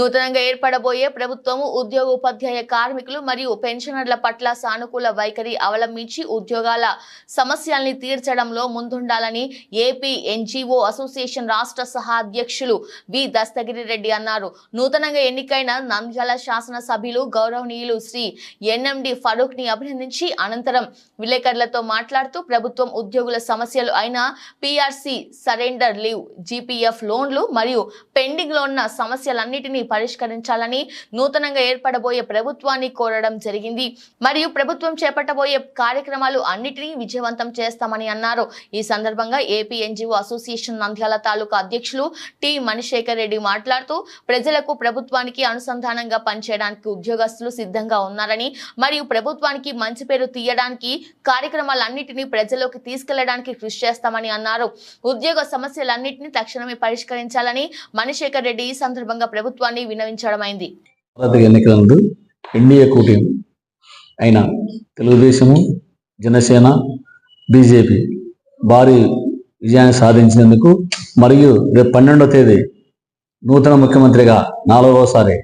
నూతనంగా ఏర్పడబోయే ప్రభుత్వము ఉద్యోగ ఉపాధ్యాయ కార్మికులు మరియు పెన్షనర్ల పట్ల సానుకూల వైఖరి అవలంబించి ఉద్యోగాల సమస్యల్ని తీర్చడంలో ముందుండాలని ఏపీ ఎన్జీఓ అసోసియేషన్ రాష్ట్ర సహా అధ్యక్షులు వి దస్తగిరి రెడ్డి అన్నారు. నూతనంగా ఎన్నికైన నంద్యాల శాసనసభ్యులు గౌరవనీయులు శ్రీ ఎన్ఎండి ఫరూక్ని అభినందించి అనంతరం విలేకరులతో మాట్లాడుతూ ప్రభుత్వం ఉద్యోగుల సమస్యలు అయిన పిఆర్సి సరెండర్ లీవ్ జీపీఎఫ్ లోన్లు మరియు పెండింగ్లో ఉన్న సమస్యలన్నిటినీ పరిష్కరించాలని నూతనంగా ఏర్పడబోయే ప్రభుత్వాన్ని కోరడం జరిగింది. మరియు ప్రభుత్వం చేపట్టబోయే కార్యక్రమాలు అన్నిటినీ విజయవంతం చేస్తామని అన్నారు. ఈ సందర్భంగా AP NGO association Nandyal taluka అధ్యక్షులు టి మణిశేఖర్ రెడ్డి మాట్లాడుతూ ప్రజలకు ప్రభుత్వానికి అనుసంధానంగా పనిచేయడానికి ఉద్యోగస్తులు సిద్ధంగా ఉన్నారని మరియు ప్రభుత్వానికి మంచి పేరు తీయడానికి కార్యక్రమాలన్నింటినీ ప్రజల్లోకి తీసుకెళ్ళడానికి కృషి చేస్తామని అన్నారు. ఉద్యోగ సమస్యలన్నింటినీ తక్షణమే పరిష్కరించాలని మణిశేఖర్ రెడ్డి ఈ సందర్భంగా ప్రభుత్వాన్ని వినవించడమైంది భారత ఎన్నికలందు ఎన్డీఏ కూటమి అయిన తెలుగుదేశము జనసేన బీజేపీ భారీ విజయాన్ని సాధించినందుకు మరియు రేపు పన్నెండవ తేదీ నూతన ముఖ్యమంత్రిగా నాలుగవసారి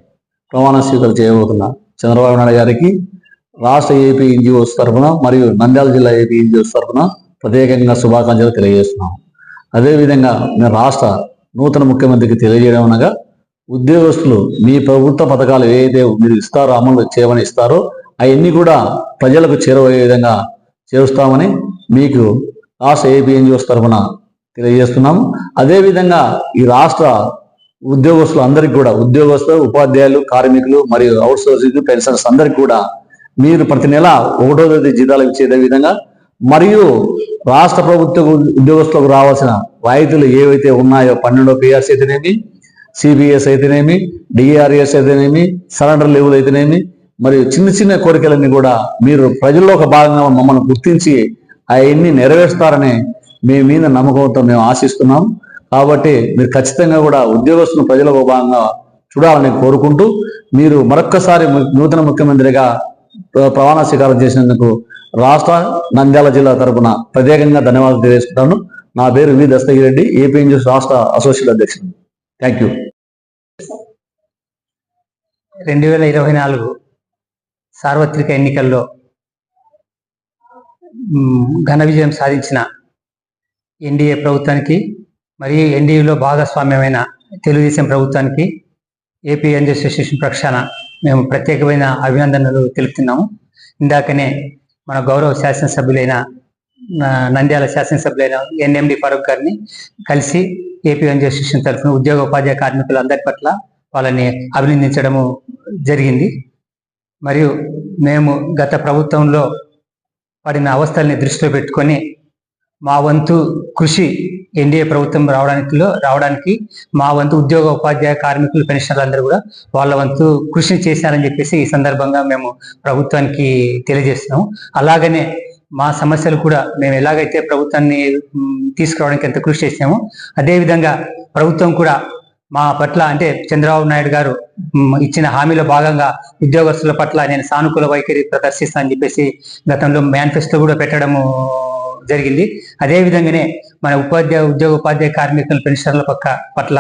ప్రమాణ స్వీకారం చేయబోతున్న చంద్రబాబు నాయుడు గారికి రాష్ట్ర ఏపీ ఎన్జిఓస్ తరఫున మరియు నంద్యాల జిల్లా ఏపీ ఎన్జిఓస్ తరఫున ప్రత్యేకంగా శుభాకాంక్షలు తెలియజేస్తున్నాం అదేవిధంగా మేము రాష్ట్ర నూతన ముఖ్యమంత్రికి తెలియజేయడం అనగా ఉద్యోగస్తులు మీ ప్రభుత్వ పథకాలు ఏదైతే మీరు ఇస్తారో అమలు చేయమని ఇస్తారో అవన్నీ కూడా ప్రజలకు చేరువయ్యే విధంగా చేరుస్తామని మీకు రాష్ట్ర ఏపీఎన్జిఓస్ తరఫున తెలియజేస్తున్నాము. అదేవిధంగా ఈ రాష్ట్ర ఉద్యోగస్తులు అందరికీ కూడా ఉద్యోగస్తులు ఉపాధ్యాయులు కార్మికులు మరియు అవుట్ సోర్సింగ్ పెన్షన్స్ అందరికీ కూడా మీరు ప్రతి నెల ఒకటో తేదీ జీతాలు ఇచ్చే విధంగా మరియు రాష్ట్ర ప్రభుత్వ ఉద్యోగస్తులకు రావాల్సిన రాయితీలు ఏవైతే ఉన్నాయో పన్నెండో పిఆర్సీ అయితేనేమి సిబిఎస్ అయితేనేమి డిఆర్ఎస్ అయితేనేమి సరెండర్ లెవెల్ అయితేనేమి మరియు చిన్న చిన్న కోరికలన్నీ కూడా మీరు ప్రజల్లో ఒక భాగంగా మమ్మల్ని గుర్తించి అవన్నీ నెరవేరుస్తారని మీ మీద నమ్మకంతో మేము ఆశిస్తున్నాం. కాబట్టి మీరు ఖచ్చితంగా కూడా ఉద్యోగస్తులను ప్రజలకు ఒక భాగంగా చూడాలని కోరుకుంటూ మీరు మరొక్కసారి నూతన ముఖ్యమంత్రిగా ప్రవాణా ప్రమాణ స్వీకారం చేసినందుకు రాష్ట్ర నంద్యాల జిల్లా తరపున ప్రత్యేకంగా ధన్యవాదాలు తెలియజేసుకుంటాను. నా పేరు వి. దస్తగిరెడ్డి ఏపీ రాష్ట్ర అసోసియేట్ అధ్యక్షుడు. థ్యాంక్ యూ రెండు వేల ఇరవై నాలుగు సార్వత్రిక ఎన్నికల్లో ఘన విజయం సాధించిన ఎన్డీఏ ప్రభుత్వానికి మరియు ఎన్డీఏలో భాగస్వామ్యమైన తెలుగుదేశం ప్రభుత్వానికి ఏపీ ఎన్జీ అసోసియేషన్ పక్షాన మేము ప్రత్యేకమైన అభినందనలు తెలుపుతున్నాము. ఇందాకనే మన గౌరవ శాసనసభ్యులైన నంద్యాల శాసనసభ్యులైన ఎన్ఎండి ఫరూక్ గారిని కలిసి ఏపీ ఎన్జీ అసోసియేషన్ తరఫున ఉద్యోగ ఉపాధ్యాయ కార్మికులందరి పట్ల వాళ్ళని అభినందించడము జరిగింది. మరియు మేము గత ప్రభుత్వంలో పడిన అవస్థల్ని దృష్టిలో పెట్టుకొని మా వంతు కృషి ఎన్డీఏ ప్రభుత్వం రావడానికి రావడానికి మా వంతు ఉద్యోగ ఉపాధ్యాయ కార్మికులు పెన్షనర్లు అందరూ కూడా వాళ్ళ వంతు కృషి చేశారని చెప్పేసి ఈ సందర్భంగా మేము ప్రభుత్వానికి తెలియజేస్తున్నాము. అలాగనే మా సమస్యలు కూడా మేము ఎలాగైతే ప్రభుత్వాన్ని తీసుకురావడానికి ఎంత కృషి చేసామో అదేవిధంగా ప్రభుత్వం కూడా మా పట్ల అంటే చంద్రబాబు నాయుడు గారు ఇచ్చిన హామీలో భాగంగా ఉద్యోగస్తుల పట్ల నేను సానుకూల వైఖరి ప్రదర్శిస్తానని చెప్పేసి గతంలో మేనిఫెస్టో కూడా పెట్టడము జరిగింది. అదే విధంగానే మన ఉపాధ్యాయ ఉద్యోగ ఉపాధ్యాయ కార్మికుల పెన్షన్ల పక్క పట్ల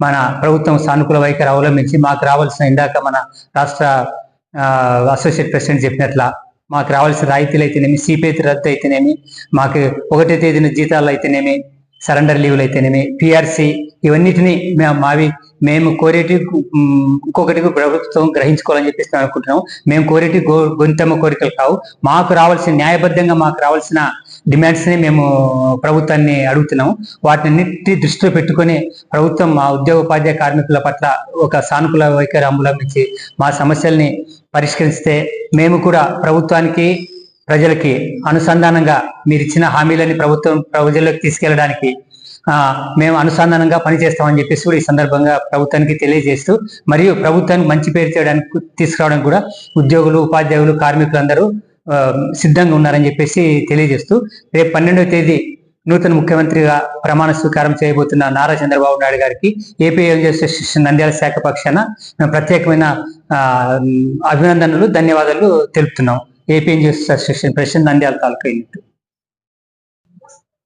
మన ప్రభుత్వం సానుకూల వైఖరి అవలంబించి మాకు రావాల్సిన ఇందాక మన రాష్ట్ర ఆ, అసోసియేట్ ప్రెసిడెంట్ చెప్పినట్ల మాకు రావాల్సిన రాయితీలు అయితేనేమి సిపేతి రద్దు అయితేనేమి మాకు ఒకటే తేదీన జీతాలు అయితేనేమి సరెండర్ లీవ్లు అయితేనేమి పిఆర్సి ఇవన్నిటిని మేము మావి మేము కోరేటి ఇంకొకటికి ఇంకొకటి ప్రభుత్వం గ్రహించుకోవాలని చెప్పేసి మేము అనుకుంటున్నాం మేము కోరేటి గో గొంతమ్మ కోరికలు కావు. మాకు రావాల్సిన న్యాయబద్ధంగా మాకు రావాల్సిన డిమాండ్స్ని మేము ప్రభుత్వాన్ని అడుగుతున్నాము. వాటిని దృష్టిలో పెట్టుకొని ప్రభుత్వం మా ఉద్యోగ ఉపాధ్యాయ కార్మికుల పట్ల ఒక సానుకూల వైఖరి అవలంబించి మా సమస్యల్ని పరిష్కరిస్తే మేము కూడా ప్రభుత్వానికి ప్రజలకి అనుసంధానంగా మీరు ఇచ్చిన హామీలని ప్రభుత్వం ప్రజల్లోకి తీసుకెళ్ళడానికి మేము అనుసంధానంగా పనిచేస్తామని చెప్పేసి కూడా ఈ సందర్భంగా ప్రభుత్వానికి తెలియజేస్తూ మరియు ప్రభుత్వానికి మంచి పేరు చేయడానికి తీసుకురావడానికి కూడా ఉద్యోగులు ఉపాధ్యాయులు కార్మికులందరూ సిద్ధంగా ఉన్నారని చెప్పేసి తెలియజేస్తూ రేపు పన్నెండవ తేదీ నూతన ముఖ్యమంత్రిగా ప్రమాణ స్వీకారం చేయబోతున్న నారా చంద్రబాబు నాయుడు గారికి ఏపీ అసోసియేషన్ నంద్యాల శాఖ పక్షాన మేము ప్రత్యేకమైన అభినందనలు ధన్యవాదాలు తెలుపుతున్నాం. AP association president Nandyal taluka unit.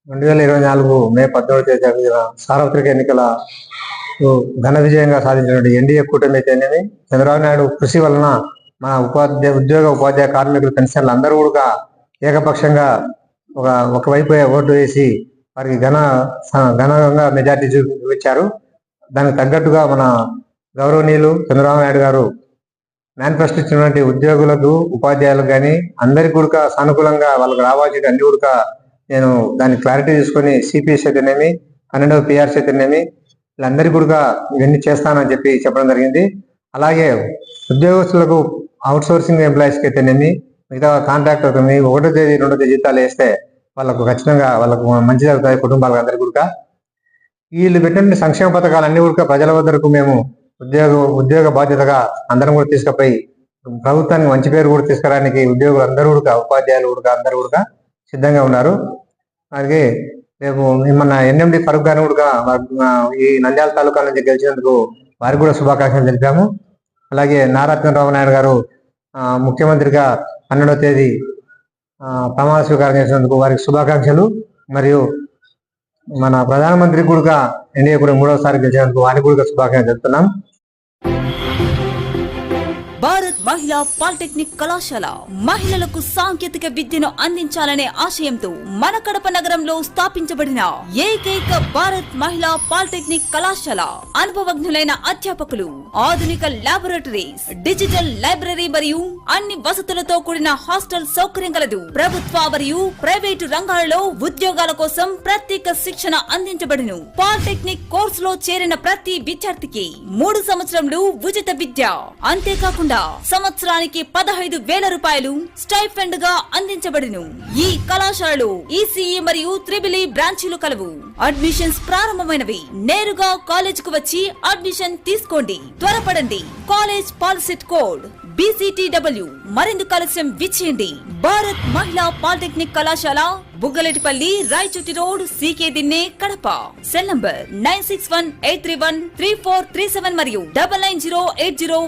రెండు వేల ఇరవై నాలుగు మే పద్నాలుగు తేదీ జరిగిన సార్వత్రిక ఎన్నికల ఘన విజయంగా సాధించినటువంటి ఎన్డీఏ కూటమి అయితేనేమి చంద్రబాబు నాయుడు కృషి వలన మన ఉపాధ్యాయ ఉద్యోగ ఉపాధ్యాయ కార్మికులు పెన్షన్లు అందరూ కూడా ఏకపక్షంగా ఒక ఒకవైపు ఓటు వేసి వారికి ఘన ఘనంగా మెజార్టీ చూపించారు. దానికి తగ్గట్టుగా మన గౌరవనీయులు చంద్రబాబు నాయుడు గారు మేనిఫెస్టో ఇచ్చినటువంటి ఉద్యోగులకు ఉపాధ్యాయులకు కానీ అందరికి కూడా సానుకూలంగా వాళ్ళకి రావాల్సిన అన్ని కూడా నేను దాన్ని క్లారిటీ తీసుకొని సిపిఎస్ అయితేనేమి పన్నెండవ పిఆర్సీ అయితేనేమి వీళ్ళందరికీ కూడా ఇవన్నీ చేస్తానని చెప్పి చెప్పడం జరిగింది. అలాగే ఉద్యోగస్తులకు అవుట్ సోర్సింగ్ ఎంప్లాయీస్కి అయితేనేమి మిగతా కాంట్రాక్ట్ అవుతుంది ఒకటో తేదీ రెండో తేదీ జీతాలు వేస్తే వాళ్ళకు ఖచ్చితంగా వాళ్ళకు మంచి జరుగుతాయి కుటుంబాలకు అందరికీ కూడా వీళ్ళు పెట్టిన సంక్షేమ పథకాలు అన్ని కూడా ప్రజల వద్దకు మేము ఉద్యోగ ఉద్యోగ బాధ్యతగా అందరం కూడా తీసుకుపోయి ప్రభుత్వానికి మంచి పేరు కూడా తీసుకురానికి ఉద్యోగులు అందరూ కూడా ఉపాధ్యాయులు కూడా అందరూ కూడా సిద్ధంగా ఉన్నారు. అలాగే రేపు మన ఎన్ఎండి ఫరూక్ గారిని కూడా ఈ నంద్యాల తాలూకా నుంచి గెలిచినందుకు వారికి కూడా శుభాకాంక్షలు తెలిపాము. అలాగే నారా చంద్రబాబు నాయుడు గారు ముఖ్యమంత్రిగా పన్నెండవ తేదీ ప్రమాణ స్వీకారం చేసినందుకు వారికి శుభాకాంక్షలు. మరియు మన ప్రధానమంత్రి కూడా ఎన్డీఏ కూడా మూడవసారి గెలిచినందుకు వారికి కూడా శుభాకాంక్షలు చెప్తున్నాం మహిళా పాలిటెక్నిక్ కళాశాల. మహిళలకు సాంకేతిక విద్యను అందించాలనే ఆశయంతో మన కడప నగరంలో స్థాపించబడిన ఏకైక భారత్ మహిళా పాలిటెక్నిక్ కళాశాల. అనుభవజ్ఞులైన అధ్యాపకులు ఆధునిక లాబొరేటరీస్ డిజిటల్ లైబ్రరీ మరియు అన్ని వసతులతో కూడిన హాస్టల్ సౌకర్యం కలదు. ప్రభుత్వ మరియు ప్రైవేటు రంగాలలో ఉద్యోగాల కోసం ప్రత్యేక శిక్షణ అందించబడును. పాలిటెక్నిక్ కోర్సులో చేరిన ప్రతి విద్యార్థికి మూడు సంవత్సరంలో ఉచిత విద్య. అంతేకాకుండా సంవత్సరానికి పదహైదు వేల రూపాయలు స్టైఫండ్గా అందించబడును. ఈ కళాశాలలో ఈసీఈ మరియు త్రిబిలి బ్రాంచీలు కలవు. అడ్మిషన్స్ ప్రారంభమైనవి. నేరుగా కాలేజ్కు వచ్చి అడ్మిషన్ తీసుకోండి. త్వరపడండి. కాలేజ్ పాలసిట్ కోడ్ బీసీటీడబ్ల్యూ మరింత కలస్యం విచ్చేయండి భారత్ మహిళా పాలిటెక్నిక్ కళాశాల Buggaletipalli Rayachoti road CK Dinne Kadapa. Cell number nine six one eight three one three four three seven మరియు double nine zero eight zero